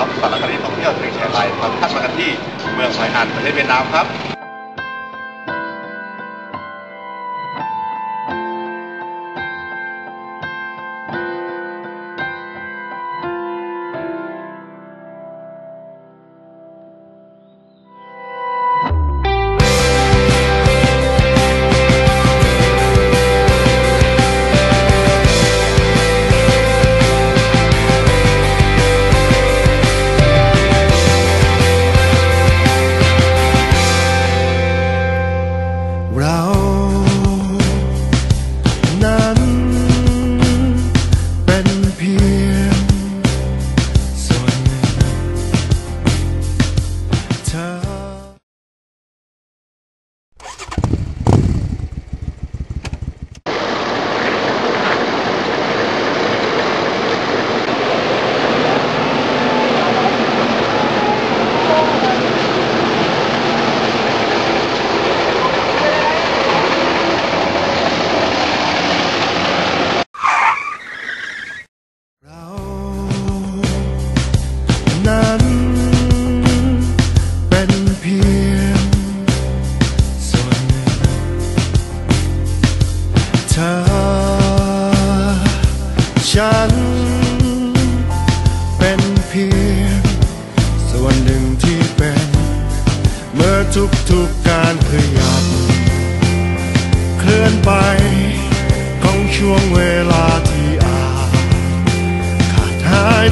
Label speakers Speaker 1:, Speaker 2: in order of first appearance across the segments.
Speaker 1: ครับสารคดีท่องเที่ยวเชียงแฉไลพาท่านมากันที่เมืองไฮอันประเทศเวียดนามครับ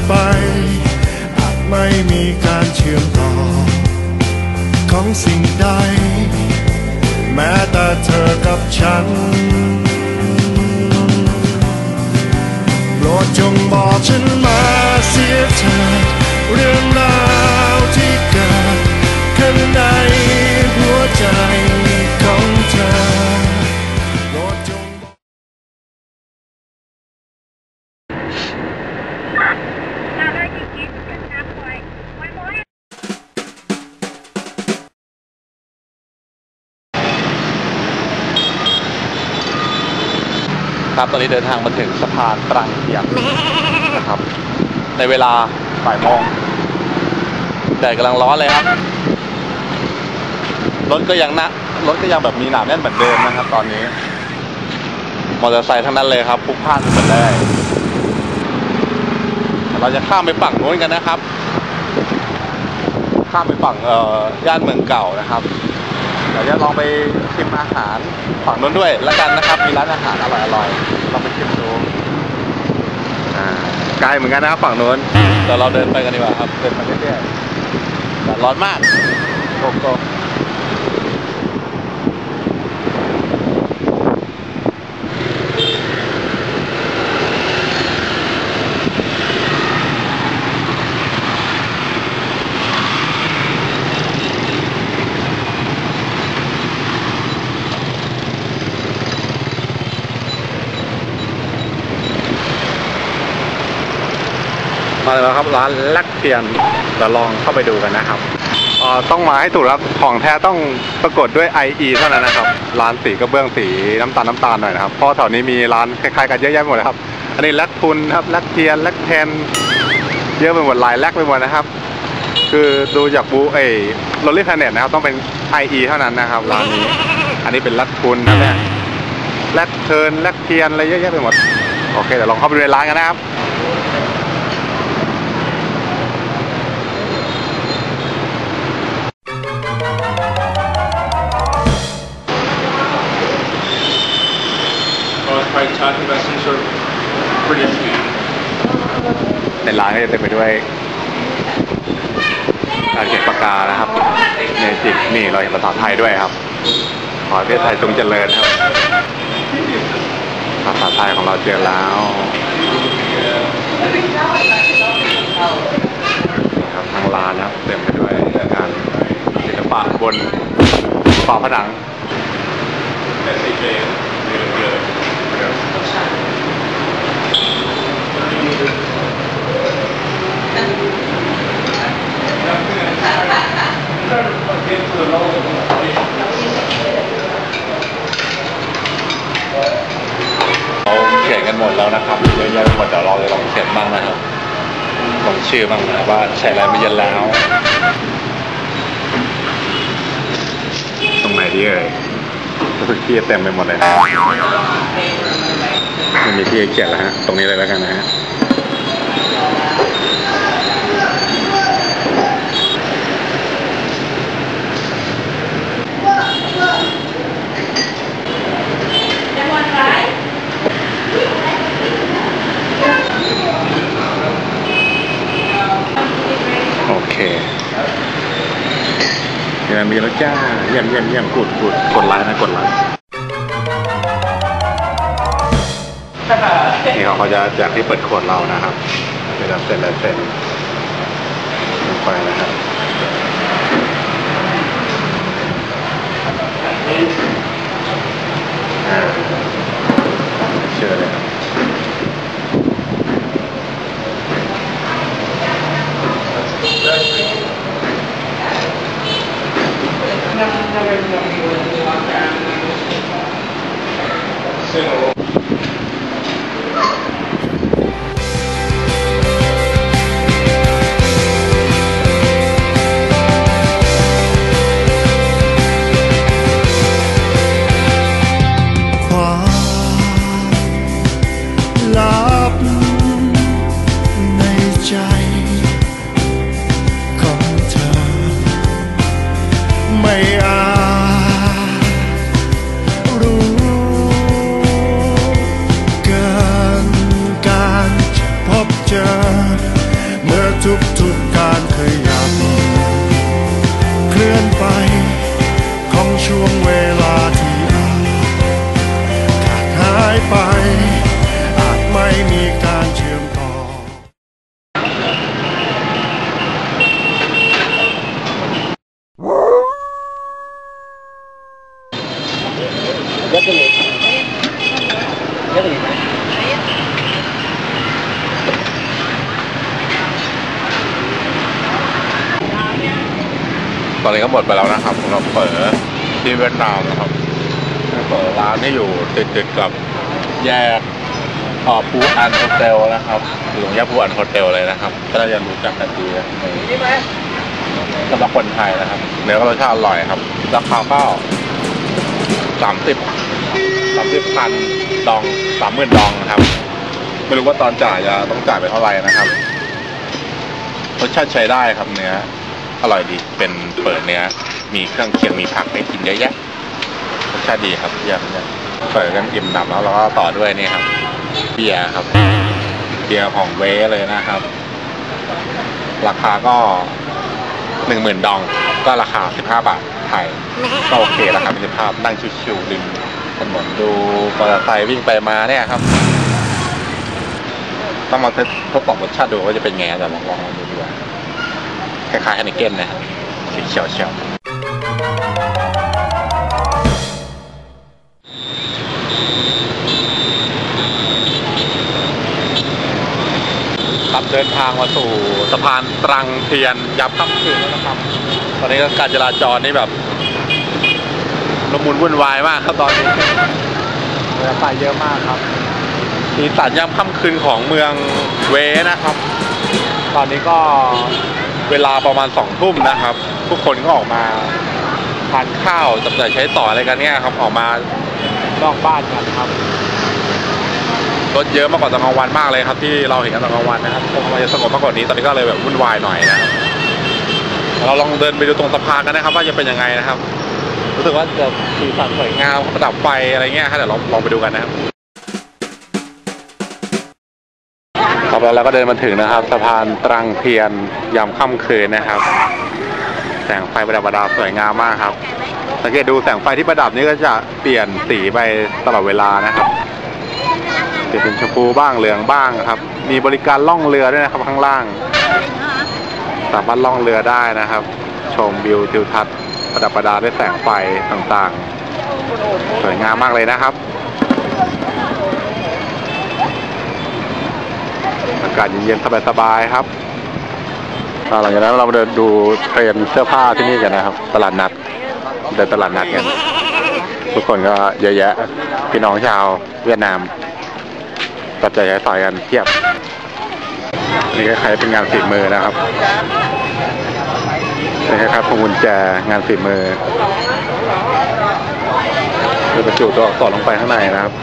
Speaker 2: ไป อาจไม่มีการเชื่อมต่อ ของสิ่งใด แม้แต่เธอกับฉันโปรดจงบอกฉันมาเสียเธอเรื่องราว
Speaker 1: ครับ ตอนนี้เดินทางมาถึงสะพานตรังเทียนนะครับ ในเวลาบ่ายโมงแดดกำลังร้อนเลยครับ รถก็ยังนะรถก็ยังแบบมีหนาแน่นเหมือนเดิมนะครับ ตอนนี้ มอเตอร์ไซค์ทั้งนั้นเลยครับพลุกพล่านไปหมดเลยเราจะข้ามไปฝั่งโน้นกันนะครับ ข้ามไปฝั่งเอ่อย่านเมืองเก่านะครับเดี๋ยวจะลองไปชิมอาหารฝั่งนู้นด้วยแล้วกันนะครับ มีร้านอาหารอร่อยๆลองไปชิมดูอ่าไกลเหมือนกันนะครับฝั่งนู้นเดี๋ยวเราเดินไปกันดีกว่าครับเดินไปเรื่อยๆแต่ร้อนมากโกโก้ มาแล้วครับร้านแลกเทียนเดี๋ยวลองเข้าไปดูกันนะครับออต้องมาให้ถูกครับของแท้ต้องปรากฏด้วย IE เท่านั้นนะครับ ร้านสีกระเบื้องสีน้ำตาลน้ำตาลหน่อยนะครับเพราะแถวนี้มีร้านคล้ายๆกันเยอะแยะหมดเลยครับ อันนี้แลกทุนครับแลกเทียนแลกแทนเยอะไปหมดหลายแลกไปหมดนะครับ คือดูจากบูเอโรลลี่แพเน็ตนะครับต้องเป็น IE เท่านั้นนะครับร้านนี้อันนี้เป็นแลกทุนนะเนี่ยแลกเทินแลกเทียนอะไรเยอะแยะไปหมดโอเคเดี๋ยวลองเข้าไปดูในร้านกันนะครับ
Speaker 3: Well, it's probably talking about some sort of British food.
Speaker 1: ในร้านก็จะเต็มไปด้วยการเขียนปากกานะครับเมจิกนี่เราเห็นภาษาไทยด้วยครับ ขอประเทศไทยจงเจริญครับ ภาษาไทยของเราเจอแล้วครับทางร้านนะครับ เต็มไปด้วยการศิลปะบนฝาผนัง
Speaker 3: SAJ,
Speaker 1: ชื่อบ้างว่าใช้อะไรมาเย็นแล้ว ตรงไหนดีเอ่ยรู้สึกที่เต็มไปหมดเลยนะไม่มีที่เขียนแล้วฮะ ตรงนี้เลยแล้วกันนะฮะ โอเคเดี๋ยวมีแล้วจ้า เยี่ยมเยี่ยมเยี่ยมกดกดกดไลค์นะกดไลค์นี่เขาเขาจะแจกที่เปิดขวดเรานะครับเวลาเซ็นแล้วเซ็นลงไปนะครับอ่าเชื่อเลยครับ
Speaker 2: ความ หม
Speaker 1: ดไปแล้วนะครับสำหรับเปิดที่เวียดนามนะครับเปิดร้านที่อยู่ติดติดกับแยกเอ่อภูอันโฮเทลนะครับอยู่ตรงแยกภูอันโฮเทลเลยนะครับ ก็น่าจะรู้จักกันดีนะสำหรับคนไทยนะครับเนื้อก็รสชาติอร่อยครับ ราคาก็สามสิบสามสิบพันดองสามหมื่นดองนะครับ ไม่รู้ว่าตอนจ่ายจะต้องจ่ายไปเท่าไหร่นะครับรสชาติใช้ได้ครับเนื้อ อร่อยดี เป็นเปิดเนื้อ มีเครื่องเคียง มีผักให้กินเยอะแยะ รสชาติดีครับเยี่ยมเยี่ยมเปิดกันอิ่มหนำแล้วเราก็ต่อด้วยนี่ครับ เบียร์ครับ เบียร์ของเวเลยนะครับ ราคาก็หนึ่งหมื่นดอง ก็ราคาสิบห้าบาทไทยก็โอเคราคาเป็นสิบห้านั่งชิวๆริมถนนดูมอเตอร์ไซค์วิ่งไปมาเนี่ยครับ ต้องมาทดทดสอบรสชาติดูว่าจะเป็นไงแต่ลองลองดูดีกว่า คล้ายๆฮันนิเก้นนะครับสีเขียวเชียวครับเดินทางมาสู่สะพานตรังเทียนยับค่ำคืนแล้วนะครับ ตอนนี้ก็การจราจรนี่แบบระมุนวุ่นวายมากครับตอนนี้มอเตอร์ไซค์เยอะมากครับสีสันยามค่ำคืนของเมืองเวนะครับ ตอนนี้ก็ เวลาประมาณสองทุ่มนะครับ ทุกคนก็ออกมาทานข้าวจับจ่ายใช้ต่ออะไรกันเนี่ยครับออกมานอกบ้านกันครับรถเยอะมากกว่าตอนกลางวันมากเลยครับ ที่เราเห็นกันตอนกลางวันนะครับคงจะสงบมากกว่านี้ตอนนี้ก็เลยแบบวุ่นวายหน่อยนะครับเราลองเดินไปดูตรงสะพานกันนะครับ ว่าจะเป็นยังไงนะครับ รู้สึกว่าจะสีสันสวยงามประดับไฟอะไรเงี้ยครับเดี๋ยวเราลองไปดูกันนะครับ แล้วเราก็เดินมาถึงนะครับ สะพานตรังเทียนยามค่ำคืนนะครับ แสงไฟประดับประดาสวยงามมากครับ สังเกตดูแสงไฟที่ประดับนี้ก็จะเปลี่ยนสีไปตลอดเวลานะครับเปลี่ยนเป็นชมพูบ้างเหลืองบ้างครับ มีบริการล่องเรือด้วยนะครับข้างล่าง สามารถล่องเรือได้นะครับ ชมวิวทิวทัศน์ประดับประดาด้วยแสงไฟต่างๆ สวยงามมากเลยนะครับ อากาศเย็นๆสบายๆครับหลังจากนั้นเราเดินดูเทรนเสื้อผ้าที่นี่กันนะครับ ตลาดนัดเดินตลาดนัดกันทุกคนก็เยอะแยะพี่น้องชาวเวียดนามตัดใจใช้สอยกันเทียบนี่คล้ายๆเป็นงานฝีมือนะครับนี่คล้ายๆพวงกุญแจงานฝีมือคือบรรจุตัวอักษรลงไปข้างในนะครับ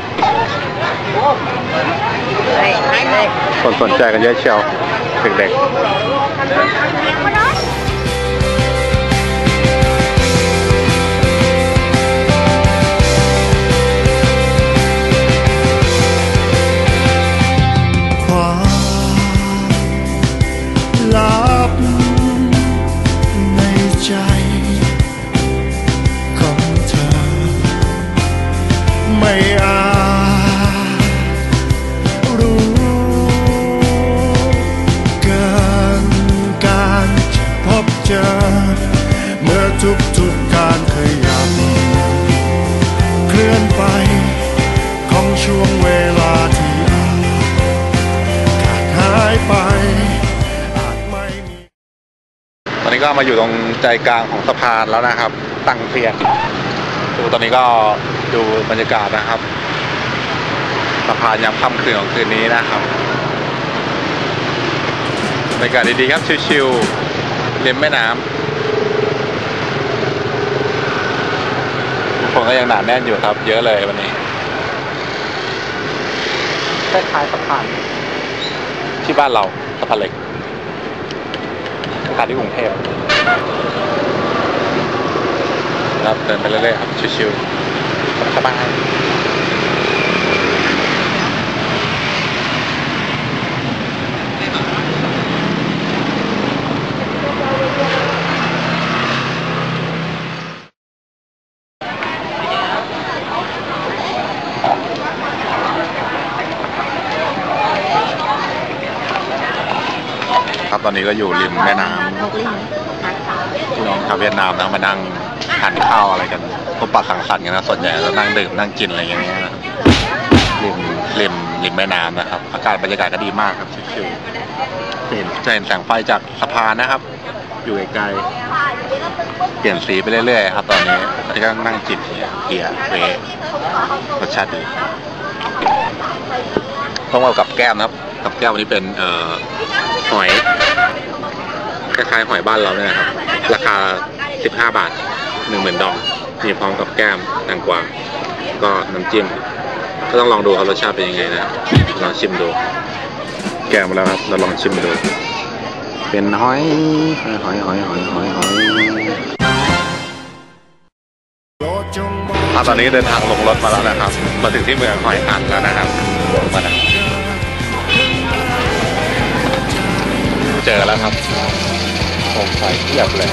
Speaker 1: คนสนใจกันเยอะเชียวเด็กๆ
Speaker 2: ก็มาอยู่
Speaker 1: ตรงใจกลางของสะพานแล้วนะครับ ตังเพียนดูตอนนี้ก็ดูบรรยากาศนะครับ สะพานยามค่ำคืนของคืนนี้นะครับบรรยากาศดีๆครับชิวๆริมแม่น้ำทุกคนก็ยังหนาแน่นอยู่ครับ เยอะเลยวันนี้คล้ายๆสะพานที่บ้านเราสะพานเหล็กสถานที่กรุงเทพ ครับเดินไปเรื่อยๆครับชิวๆสบายครับตอนนี้ก็อยู่ริมแม่น้ำพี่น้อง ชาวเวียดนามนะมานั่งทานข้าวอะไรกันพบปะสังสรรค์กันนะส่วนใหญ่จะนั่งดื่มนั่งกินอะไรอย่างเงี้ยนะริมริมริมแม่น้ำนะครับ อากาศบรรยากาศก็ดีมากครับชิวๆเห็นจะเห็นแสงไฟจากสะพานนะครับ อยู่ไกลๆเปลี่ยนสีไปเรื่อยๆครับตอนนี้ตอนนี้ก็นั่งจิบเนี่ยเบียร์เวย์รสชาติดีต้องเอากับแก้มนะครับ กับแก้มวันนี้เป็นเอ่อหอย คล้ายๆหอยบ้านเราเนี่ยนะครับ ราคา 15 บาท10,000ดองมีพร้อมกับแก้มแตงกวาก็น้ำจิ้ม ก็ต้องลองดูครับรสชาติเป็นยังไงนะลองชิมดู แกะมาแล้วครับเราลองชิมดู เป็นหอยหอยหอยหอยหอยหอยตอนนี้เดินทางลงรถมาแล้วนะครับ มาถึงที่เมืองหอยอันแล้วนะครับมาแล้วเจอแล้วครับ ไฟเทียบเลย